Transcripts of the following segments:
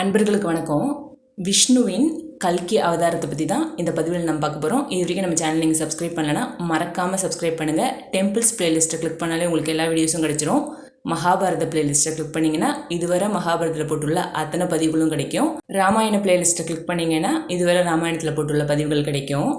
அன்பர்களுக்கு வணக்கம். விஷ்ணுவின் கல்கி அவதாரத்தை பற்றி தான் இந்த பதிவில் நம்ம பார்க்க போகிறோம் இது வரைக்கும் நம்ம சேனல் நீங்கள் சப்ஸ்கிரைப் பண்ணலைன்னா மறக்காமல் சப்ஸ்கிரைப் பண்ணுங்கள் டெம்பிள்ஸ் பிளேலிஸ்ட்டை கிளிக் பண்ணாலே உங்களுக்கு எல்லா வீடியோஸும் கிடைச்சிரும். மகாபாரத பிளேலிஸ்ட்டை கிளிக் பண்ணிங்கன்னா இதுவரை மகாபாரதத்தில் போட்டுள்ள அத்தனை பதிவுகளும் கிடைக்கும். ராமாயண பிளேலிஸ்ட்டை கிளிக் பண்ணிங்கன்னா இதுவரை ராமாயணத்தில் போட்டுள்ள பதிவுகள் கிடைக்கும்.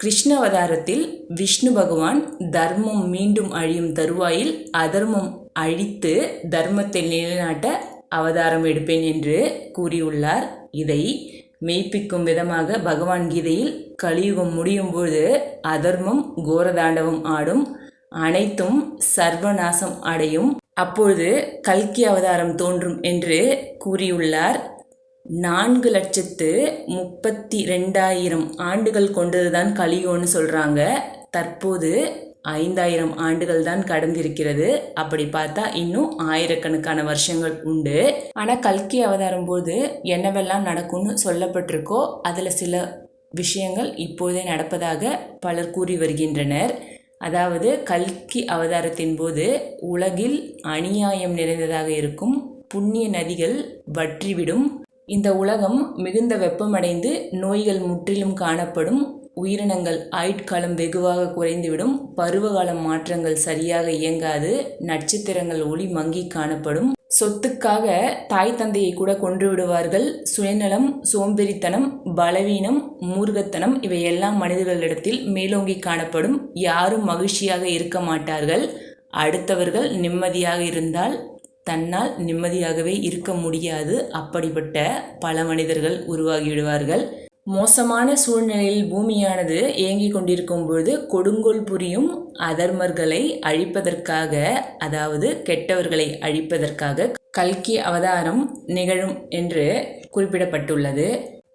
கிருஷ்ண அவதாரத்தில் விஷ்ணு பகவான் தர்மம் மீண்டும் அழியும் தருவாயில் அதர்மம் அழித்து தர்மத்தை நிலைநாட்ட அவதாரம் எடுப்பேன் என்று கூறியுள்ளார். இதை மெய்ப்பிக்கும் விதமாக பகவான் கீதையில் கலியுகம் முடியும் அதர்மம் கோரதாண்டவம் ஆடும். அனைத்தும் சர்வநாசம் அடையும். அப்பொழுது கல்கி அவதாரம் தோன்றும் என்று கூறியுள்ளார். நான்கு லட்சத்து முப்பத்தி ரெண்டாயிரம் ஆண்டுகள் கொண்டதுதான் கலியுகம்னு சொல்கிறாங்க தற்போது ஐந்தாயிரம் ஆண்டுகள் தான் கடந்திருக்கிறது. அப்படி பார்த்தா இன்னும் ஆயிரக்கணக்கான வருஷங்கள் உண்டு. ஆனால் கல்கி அவதாரம் போது என்னவெல்லாம் நடக்கும்னு சொல்லப்பட்டிருக்கோ அதில் சில விஷயங்கள் இப்போதே நடப்பதாக பலர் கூறி வருகின்றனர். அதாவது கல்கி அவதாரத்தின் போது உலகில் அநியாயம் நிறைந்ததாக இருக்கும் புண்ணிய நதிகள் வற்றிவிடும். இந்த உலகம் மிகுந்த வெப்பமடைந்து நோய்கள் முற்றிலும் காணப்படும். உயிரினங்கள் ஆயுட்காலம் வெகுவாக குறைந்துவிடும். பருவகால மாற்றங்கள் சரியாக இயங்காது. நட்சத்திரங்கள் ஒளி மங்கி காணப்படும். சொத்துக்காக தாய் தந்தையை கூட கொன்று விடுவார்கள் சுயநலம் சோம்பேறித்தனம் பலவீனம் மூர்கத்தனம் இவையெல்லாம் மனிதர்களிடத்தில் மேலோங்கி காணப்படும். யாரும் மகிழ்ச்சியாக இருக்க மாட்டார்கள். அடுத்தவர்கள் நிம்மதியாக இருந்தால் தன்னால் நிம்மதியாகவே இருக்க முடியாது. அப்படிப்பட்ட பல மனிதர்கள் உருவாகிவிடுவார்கள். மோசமான சூழ்நிலையில் பூமியானது இயங்கிக் கொண்டிருக்கும் பொழுது கொடுங்கோல் புரியும் அதர்மர்களை அழிப்பதற்காக அதாவது கெட்டவர்களை அழிப்பதற்காக கல்கி அவதாரம் நிகழும் என்று குறிப்பிடப்பட்டுள்ளது.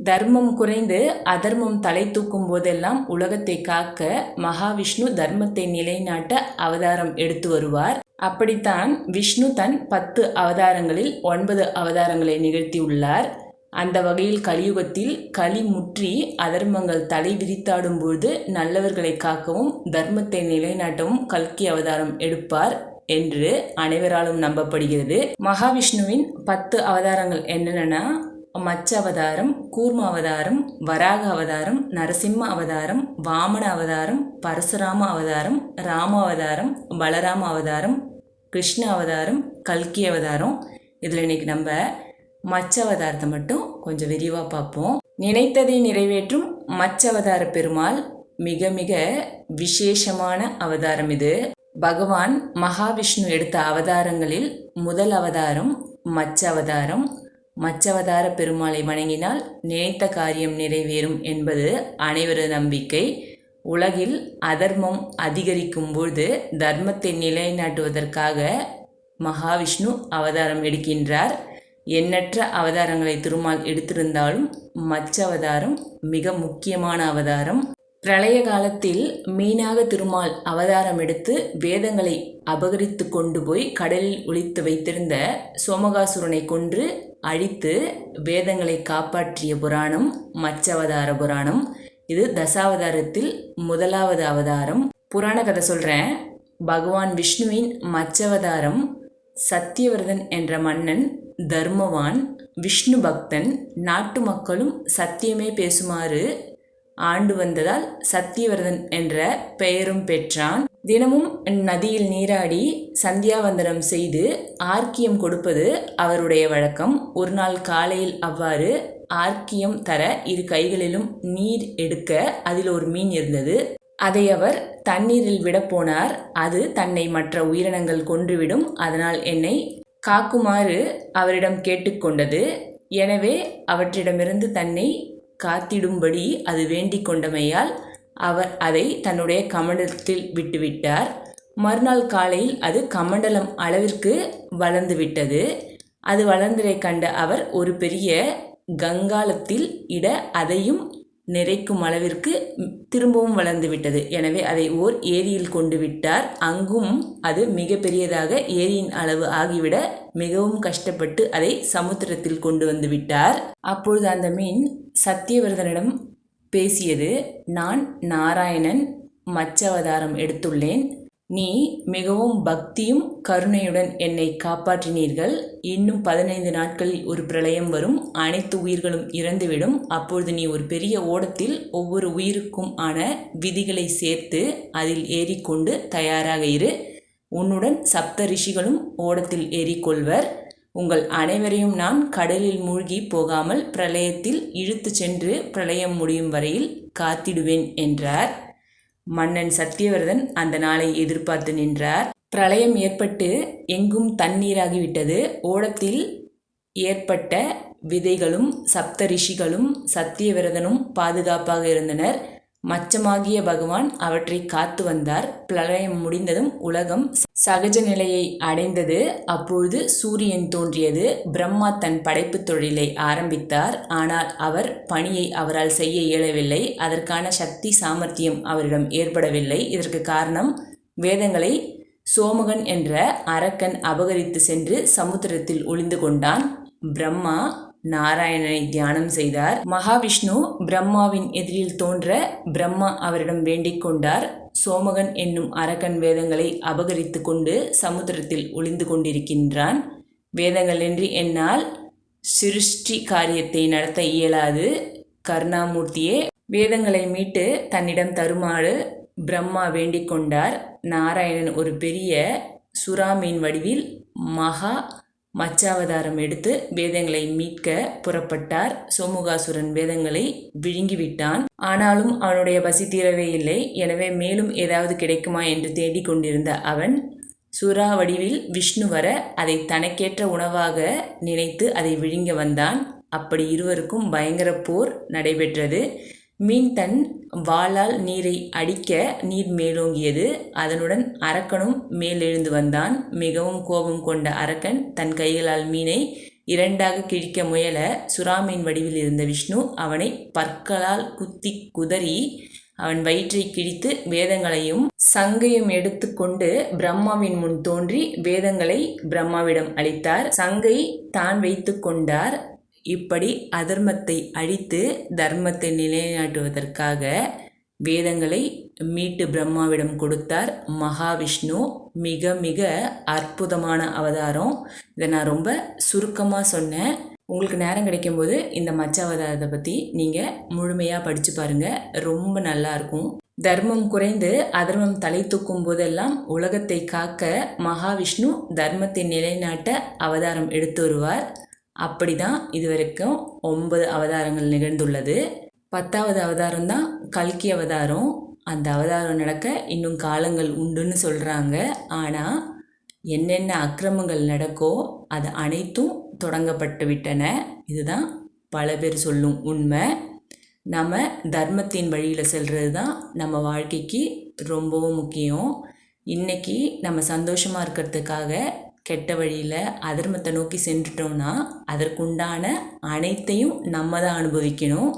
தர்மம் குறைந்து அதர்மம் தலை தூக்கும் போதெல்லாம் உலகத்தை காக்க மகாவிஷ்ணு தர்மத்தை நிலைநாட்ட அவதாரம் எடுத்து வருவார். அப்படித்தான் விஷ்ணு தன் பத்து அவதாரங்களில் ஒன்பது அவதாரங்களை நிகழ்த்தியுள்ளார். அந்த வகையில் கலியுகத்தில் களி முற்றி அதர்மங்கள் தலை விரித்தாடும் பொழுது நல்லவர்களை காக்கவும் தர்மத்தை நிலைநாட்டவும் கல்கி அவதாரம் எடுப்பார் என்று அனைவராலும் நம்பப்படுகிறது. மகாவிஷ்ணுவின் பத்து அவதாரங்கள் என்னென்னா மச்ச அவதாரம் கூர்ம அவதாரம் வராக அவதாரம் நரசிம்ம அவதாரம் வாமன அவதாரம் பரசுராம அவதாரம் ராம அவதாரம் பலராம அவதாரம் கிருஷ்ண அவதாரம் கல்கி அவதாரம். இதில் இன்னைக்கு நம்ம மச்சவதாரத்தை மட்டும் கொஞ்சம் விரிவாக பார்ப்போம். நினைத்ததை நிறைவேற்றும் மச்சவதார பெருமாள் மிக மிக விசேஷமான அவதாரம் இது. பகவான் மகாவிஷ்ணு எடுத்த அவதாரங்களில் முதல் அவதாரம் மச்ச அவதாரம். மச்சவதார பெருமாளை வணங்கினால் நினைத்த காரியம் நிறைவேறும் என்பது அனைவரது நம்பிக்கை. உலகில் அதர்மம் அதிகரிக்கும் பொழுது தர்மத்தை நிலைநாட்டுவதற்காக மகாவிஷ்ணு அவதாரம் எடுக்கின்றார். எண்ணற்ற அவதாரங்களை திருமால் எடுத்திருந்தாலும் மச்ச அவதாரம் மிக முக்கியமான அவதாரம். பிரளய காலத்தில் மீனாக திருமால் அவதாரம் எடுத்து வேதங்களை அபகரித்து கொண்டு போய் கடலில் ஒழித்து வைத்திருந்த சோமகாசுரனை கொன்று அழித்து வேதங்களை காப்பாற்றிய புராணம் மச்சவதார புராணம். இது தசாவதாரத்தில் முதலாவது அவதாரம். புராண கதை சொல்கிறேன் பகவான் விஷ்ணுவின் மச்சவதாரம் சத்தியவர்தன் என்ற மன்னன் தர்மவான் விஷ்ணு பக்தன் நாட்டு மக்களும் சத்தியமே பேசுமாறு ஆண்டு வந்ததால் சத்தியவர்தன் என்ற பெயரும் பெற்றான். தினமும் நதியில் நீராடி சந்தியாவந்தனம் செய்து ஆர்க்கியம் கொடுப்பது அவருடைய வழக்கம். ஒரு நாள் காலையில் அவ்வாறு ஆர்க்கியம் தர இரு கைகளிலும் நீர் எடுக்க அதில் ஒரு மீன் இருந்தது. அதை அவர் தண்ணீரில் விடப்போனார் அது தன்னை மற்ற உயிரினங்கள் கொன்றுவிடும். அதனால் என்னை காக்குமாறு அவரிடம் கேட்டுக்கொண்டது. எனவே அவற்றிடமிருந்து தன்னை காத்திடும்படி அது வேண்டிக் கொண்டமையால் அவர் அதை தன்னுடைய கமண்டலத்தில் விட்டுவிட்டார். மறுநாள் காலையில் அது கமண்டலம் அளவிற்கு வளர்ந்து விட்டது அது வளர்ந்ததை கண்ட அவர் ஒரு பெரிய கங்காலத்தில் இட அதையும் நிறைக்கும் அளவிற்கு திரும்பவும் வளர்ந்து விட்டது. எனவே அதை ஓர் ஏரியில் கொண்டு விட்டார். அங்கும் அது மிகப்பெரியதாக ஏரியின் அளவு ஆகிவிட மிகவும் கஷ்டப்பட்டு அதை சமுத்திரத்தில் கொண்டு வந்து விட்டார். அப்பொழுது அந்த மீன் சத்தியவர்தனிடம் பேசியது நான் நாராயணன் மச்சவதாரம் எடுத்துள்ளேன். நீ மிகவும் பக்தியும் கருணையுடன் என்னை காப்பாற்றினீர்கள். இன்னும் பதினைந்து நாட்களில் ஒரு பிரளயம் வரும். அனைத்து உயிர்களும் இறந்துவிடும். அப்பொழுது நீ ஒரு பெரிய ஓடத்தில் ஒவ்வொரு உயிருக்கும் ஆன விதிகளை சேர்த்து அதில் ஏறிக்கொண்டு தயாராக இரு. உன்னுடன் சப்த ரிஷிகளும் ஓடத்தில் ஏறிக்கொள்வர். உங்கள் அனைவரையும் நான் கடலில் மூழ்கி போகாமல் பிரளயத்தில் இழுத்து சென்று பிரளயம் முடியும் வரையில் காத்திடுவேன் என்றார். மன்னன் சத்தியவரதன் அந்த நாளை எதிர்பார்த்து நின்றார். பிரளயம் ஏற்பட்டு எங்கும் தண்ணீராகிவிட்டது. ஓடத்தில் ஏற்பட்ட விதைகளும் சப்த ரிஷிகளும் சத்தியவிரதனும் பாதுகாப்பாக இருந்தனர். மச்சமாகிய பகவான் அவற்றை காத்து வந்தார். பிரளயம் முடிந்ததும் உலகம் சகஜ நிலையை அடைந்தது. அப்பொழுது சூரியன் தோன்றியது. பிரம்மா தன் படைப்பு தொழிலை ஆரம்பித்தார். ஆனால் அவர் பணியை அவரால் செய்ய இயலவில்லை. அதற்கான சக்தி சாமர்த்தியம் அவரிடம் ஏற்படவில்லை. இதற்கு காரணம் வேதங்களை சோமகன் என்ற அரக்கன் அபகரித்து சென்று சமுத்திரத்தில் ஒளிந்து கொண்டான். பிரம்மா நாராயணனை தியானம் செய்தார். மகாவிஷ்ணு பிரம்மாவின் எதிரில் தோன்ற பிரம்மா அவரிடம் வேண்டிக் கொண்டார். சோமகன் என்னும் அரக்கன் வேதங்களை அபகரித்து கொண்டு சமுத்திரத்தில் ஒளிந்து கொண்டிருக்கின்றான். வேதங்களின்றி என்னால் சிருஷ்டி காரியத்தை நடத்த இயலாது. கருணாமூர்த்தியே வேதங்களை மீட்டு தன்னிடம் தருமாறு பிரம்மா வேண்டிக் கொண்டார். நாராயணன் ஒரு பெரிய சுறாமீன் வடிவில் மகா மச்சாவதாரம் எடுத்து வேதங்களை மீட்க புறப்பட்டார். சோமுகாசுரன் வேதங்களை விழுங்கிவிட்டான். ஆனாலும் அவனுடைய பசி தீரவே இல்லை. எனவே மேலும் ஏதாவது கிடைக்குமா என்று தேடிக் கொண்டிருந்த அவன் சுறா வடிவில் விஷ்ணு வர அதை தனக்கேற்ற உணவாக நினைத்து அதை விழுங்க வந்தான். அப்படி இருவருக்கும் பயங்கர போர் நடைபெற்றது. மீன் தன் வாளால் நீரை அடிக்க நீர் மேலோங்கியது. அதனுடன் அரக்கனும் மேலெழுந்து வந்தான். மிகவும் கோபம் கொண்ட அரக்கன் தன் கைகளால் மீனை இரண்டாக கிழிக்க முயல சுறாமீன் வடிவில் இருந்த விஷ்ணு அவனை பற்களால் குத்தி குதறி அவன் வயிற்றை கிழித்து வேதங்களையும் சங்கையும் எடுத்துக்கொண்டு பிரம்மாவின் முன் தோன்றி வேதங்களை பிரம்மாவிடம் அளித்தார். சங்கை தான் வைத்து கொண்டார். இப்படி அதர்மத்தை அழித்து தர்மத்தை நிலைநாட்டுவதற்காக வேதங்களை மீட்டு பிரம்மாவிடம் கொடுத்தார் மகாவிஷ்ணு. மிக மிக அற்புதமான அவதாரம். இதை நான் ரொம்ப சுருக்கமாக சொன்னேன். உங்களுக்கு நேரம் கிடைக்கும்போது இந்த மச்ச அவதாரத்தை பற்றி நீங்கள் முழுமையாக படித்து பாருங்கள் ரொம்ப நல்லாயிருக்கும் தர்மம் குறைந்து அதர்மம் தலை தூக்கும் போதெல்லாம் உலகத்தை காக்க மகாவிஷ்ணு தர்மத்தை நிலைநாட்ட அவதாரம் எடுத்து வருவார். அப்படி தான் இது வரைக்கும் ஒன்பது அவதாரங்கள் நிகழ்ந்துள்ளது. பத்தாவது அவதாரம் தான் கல்கி அவதாரம். அந்த அவதாரம் நடக்க இன்னும் காலங்கள் உண்டுன்னு சொல்கிறாங்க ஆனால் என்னென்ன அக்கிரமங்கள் நடக்கோ அது அனைத்தும் தொடங்கப்பட்டு விட்டன. இதுதான் பல பேர் சொல்லும் உண்மை. நம்ம தர்மத்தின் வழியில் செல்கிறது தான் நம்ம வாழ்க்கைக்கு ரொம்பவும் முக்கியம். இன்றைக்கி நம்ம சந்தோஷமாக இருக்கிறதுக்காக கெட்ட வழியில் அதர்மத்தை நோக்கி சென்றுட்டோம்னா அதற்குண்டான அனைத்தையும் நம்ம தான் அனுபவிக்கணும்.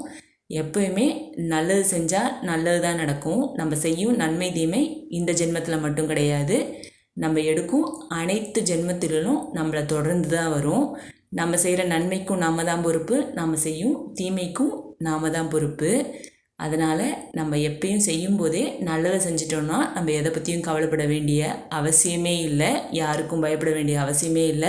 எப்பயுமே நல்லது செஞ்சால் நல்லது தான் நடக்கும். நம்ம செய்யும் நன்மை தீமை இந்த ஜென்மத்தில் மட்டும் கிடையாது. நம்ம எடுக்கும் அனைத்து ஜென்மத்திலும் நம்மளை தொடர்ந்து தான் வரும். நம்ம செய்கிற நன்மைக்கும் நாம் தான் பொறுப்பு. நம்ம செய்யும் தீமைக்கும் நாம் தான் பொறுப்பு. அதனால் நம்ம எப்பயும் செய்யும்போதே நல்லதை செஞ்சிட்டோன்னா நம்ம எதை பற்றியும் கவலைப்பட வேண்டிய அவசியமே இல்லை. யாருக்கும் பயப்பட வேண்டிய அவசியமே இல்லை.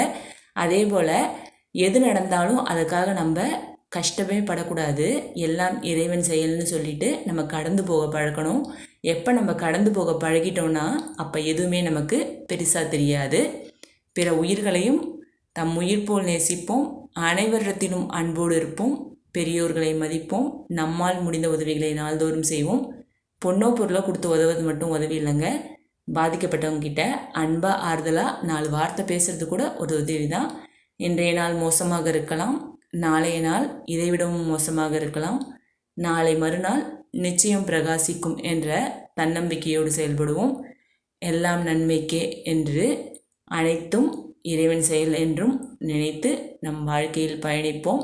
அதே போல் எது நடந்தாலும் அதுக்காக நம்ம கஷ்டமே படக்கூடாது. எல்லாம் இறைவன் செயல்னு சொல்லிட்டு நம்ம கடந்து போக பழக்கணும். எப்போ நம்ம கடந்து போக பழகிட்டோன்னா அப்போ எதுவுமே நமக்கு பெருசாக தெரியாது. பிற உயிர்களையும் தம் உயிர் போல் நேசிப்போம். அனைவரிடத்திலும் அன்போடு இருப்போம். பெரியோர்களை மதிப்போம். நம்மால் முடிந்த உதவிகளை நாள்தோறும் செய்வோம். பொண்ணோ பொருளோ கொடுத்து உதவுறது மட்டும் உதவி இல்லைங்க. பாதிக்கப்பட்டவங்க கிட்ட அன்பாக ஆறுதலாக நாலு வார்த்தை பேசுகிறது கூட ஒரு உதவி தான் இன்றைய நாள் மோசமாக இருக்கலாம். நாளைய நாள் இதைவிடவும் மோசமாக இருக்கலாம். நாளை மறுநாள் நிச்சயம் பிரகாசிக்கும் என்ற தன்னம்பிக்கையோடு செயல்படுவோம். எல்லாம் நன்மைக்கே என்று அனைத்தும் இறைவன் செயல் என்றும் நினைத்து நம் வாழ்க்கையில் பயணிப்போம்.